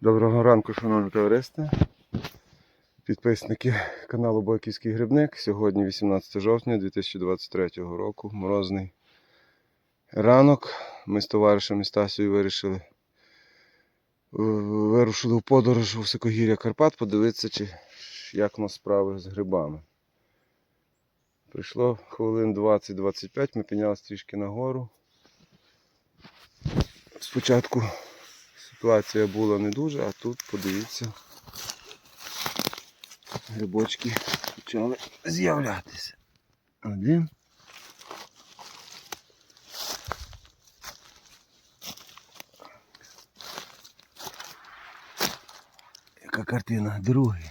Доброго ранку, шановне товариство. Підписники каналу Бойківський Грибник. Сьогодні 18 жовтня 2023 року. Морозний ранок. Ми з товаришем Стасією вирішили е, вирушили в подорож у високогір'я Карпат, подивитися, чи, як у нас справи з грибами. Прийшло хвилин 20-25, ми піднялися трішки нагору. Спочатку ситуація була не дуже, а тут подивіться, грибочки почали з'являтися. Один. Яка картина? Другий.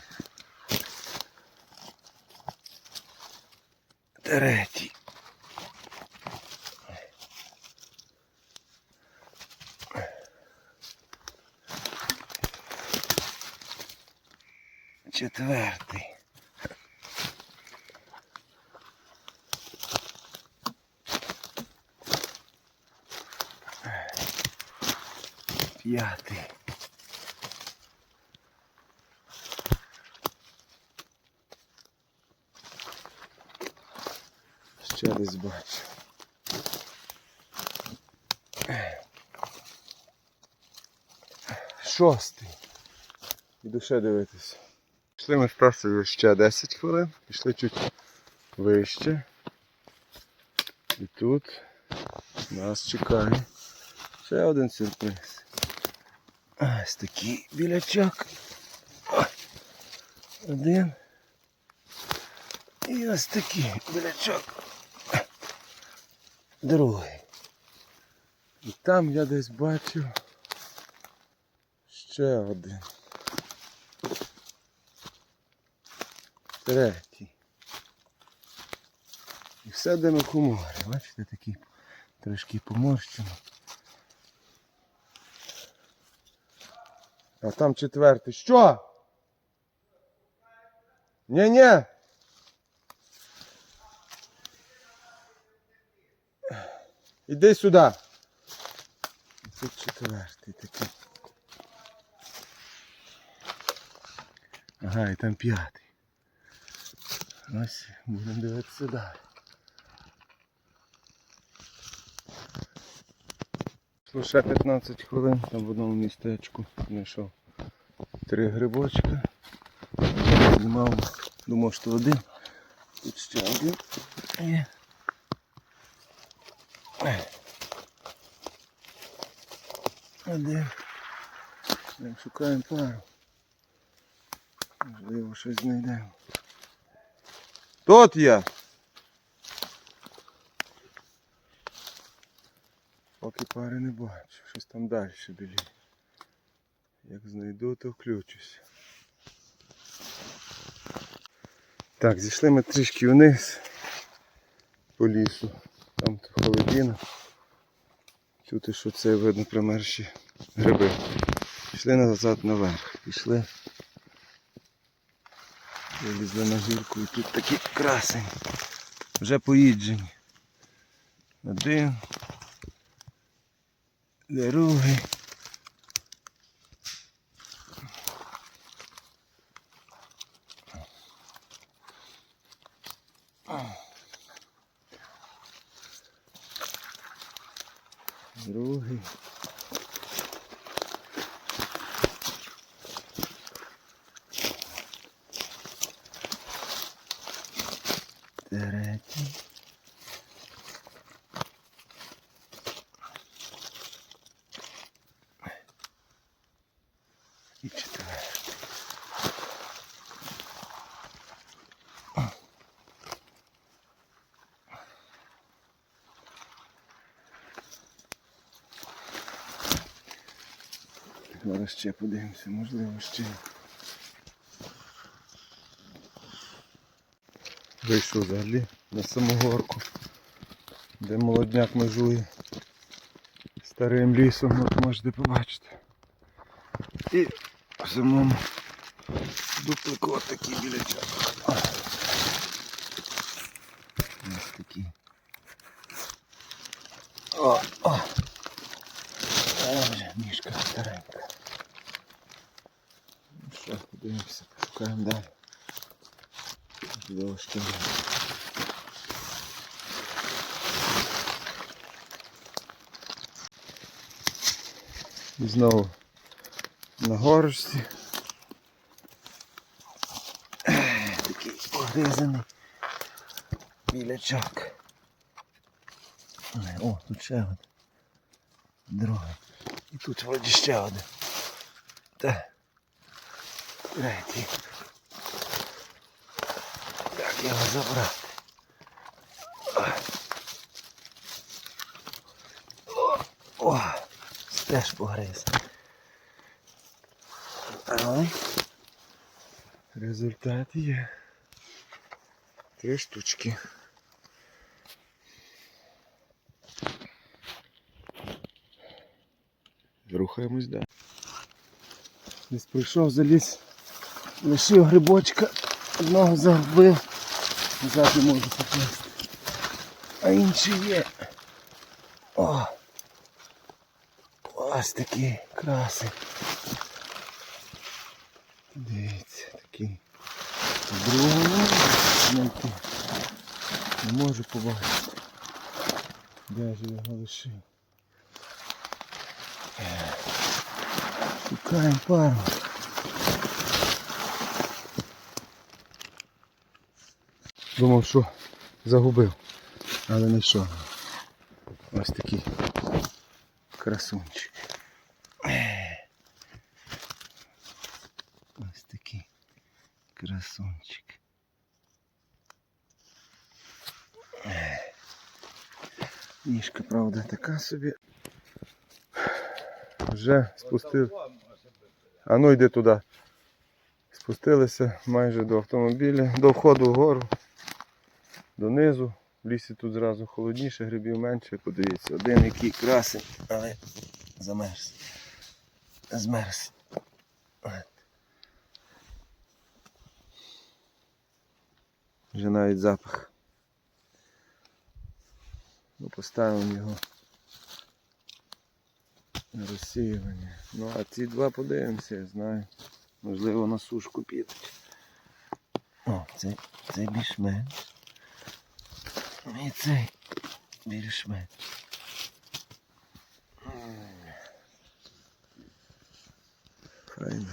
Третій. Четвертий. П'ятий. Ще десь бачу. Шостий. Іду ще дивитися. Пішли ми з Тасою ще 10 хвилин, пішли чуть вище. І тут нас чекає ще один сюрприз. Ось такий білячок. Один. І ось такий білячок. Другий. І там я десь бачу ще один. Третій. І все де на хуморі. Бачите, такі трошки поморщено. А там четвертий. Що? Ні-ні. Іди сюди. Тут четвертий такий. Ага, і там п'ятий. Ось будемо дивитися далі. Ще 15 хвилин, там в одному містечку знайшов три грибочка. Знімав, думав, що один. Тут ще один є. Один. Шукаємо пару. Можливо, щось знайдемо. Тут є. Поки пари не бачу, щось там далі білі. Як знайду, то включусь. Так, зійшли ми трішки вниз по лісу. Там холодіна. Чути, що це видно примерші гриби. Пішли назад наверх. Пішли. Вилізли на гірку і тут такі красені. Вже поїджені. Один. Другий. Другий. Третій. І четвертий. Зараз ще подивимося, можливо ще. Вийшов взагалі на саму горку, де молодняк межує старим лісом, от можете побачити. І в самому дуплику от такий білячок. Ось такий. О, о. О, вже ніжка старенька. Так, подивимося, пошукаємо далі. Дошки. І знову на горочці. Такий погризаний білячок. О, тут ще один. Другий. І тут вроді ще один. Та. Третій. Як його забрати? О, теж погриз. Але результат є. Три штучки. Рухаємось далі. Десь прийшов заліз, лишив грибочка, одного загубив, назад можу покласти. А інші є. О! Ось такі краси. Дивіться, такий. Другого знайти. Не можу побачити. Де ж його лишив? Шукаємо пару. Думав, що загубив, але не йшов. Ось такий красунчик. Ось такий красунчик. Ніжка, правда, така собі. Вже спустив. А ну йди туди. Спустилися майже до автомобіля, до входу вгору, донизу. В лісі тут зразу холодніше, грибів менше. Подивіться, один який красень, але замерз. Змерз. Вже навіть запах. Ну, поставимо його на розсіювання. Ну а ці два подивимося, я знаю. Можливо на сушку підуть. О, цей, цей більш-менш. І цей більш-менш. Файно.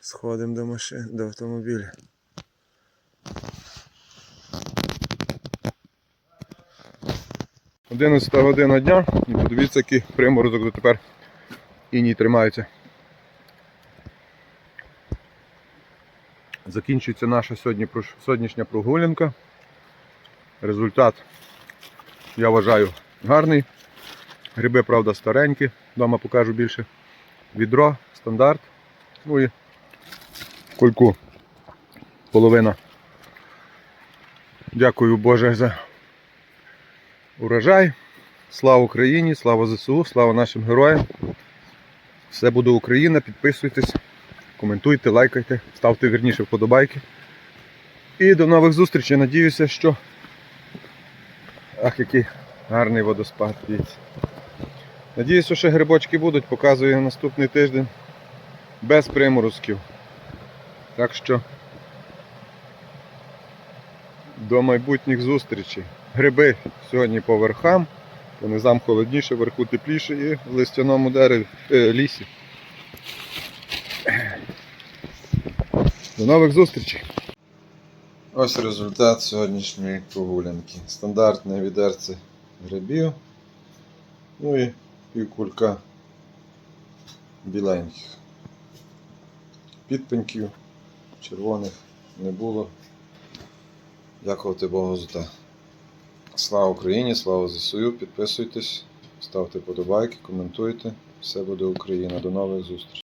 Сходимо до машини, до автомобіля. Одинадцята година дня і подивіться, який приморозок дотепер іній тримається. Закінчується наша сьогодні, сьогоднішня прогулянка. Результат, я вважаю, гарний. Гриби, правда, старенькі, вдома покажу більше. Відро, стандарт. Ну і кульку. Половина. Дякую Боже за урожай. Слава Україні, слава ЗСУ, слава нашим героям. Все буде Україна, підписуйтесь, коментуйте, лайкайте, ставте вірніше вподобайки. І до нових зустрічей. Надіюся, що. Ах, який гарний водоспад. Дивіться. Надіюся, що грибочки будуть, показую наступний тиждень без приморозків. Так що до майбутніх зустрічей. Гриби сьогодні по верхам, по низам холодніше, вверху тепліше і в листяному дереві е, лісі. До нових зустрічей! Ось результат сьогоднішньої прогулянки. Стандартне відерце грибів. Ну і півкулька біленьких. Підпеньків червоних не було. Дякувати Богу за те. Слава Україні, слава ЗСУ, підписуйтесь, ставте подобайки, коментуйте. Все буде Україна. До нових зустрічей.